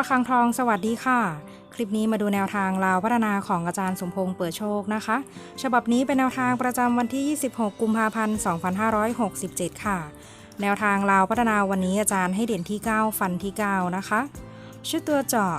ระฆังทองสวัสดีค่ะ คลิปนี้มาดูแนวทางลาวพัฒนาของอาจารย์สมพงษ์เปิดโชคนะคะ ฉบับนี้เป็นแนวทางประจำวันที่ 26 กุมภาพันธ์ 2567 ค่ะ แนวทางลาวพัฒนาวันนี้อาจารย์ให้เด่นที่ 9 ฟันที่ 9 นะคะ ชุดตัวเจาะ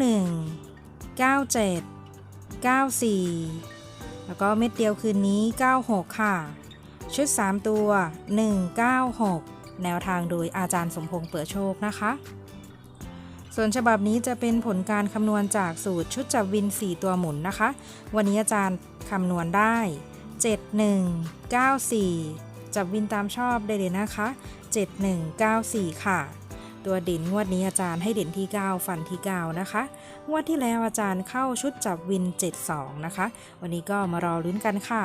91 97 94 แล้วก็เม็ดเดียวคืนนี้ 96 ค่ะ ชุด 3 ตัว 196 แนวทางโดยอาจารย์สมพงษ์เปิดโชคนะคะ ส่วนฉบับนี้จะเป็นผลการคำนวณจากสูตรชุดจับวิน 4 ตัวหมุนนะคะ วันนี้อาจารย์คำนวณได้ 7194 จับวินตามชอบได้เลยนะคะ 7194 ค่ะ ตัวเด่นงวดนี้อาจารย์ให้เด่นที่ 9 ฟันที่ 9 นะคะ งวดที่แล้วอาจารย์เข้าชุดจับวิน 72 นะคะ วันนี้ก็มารอลุ้นกันค่ะ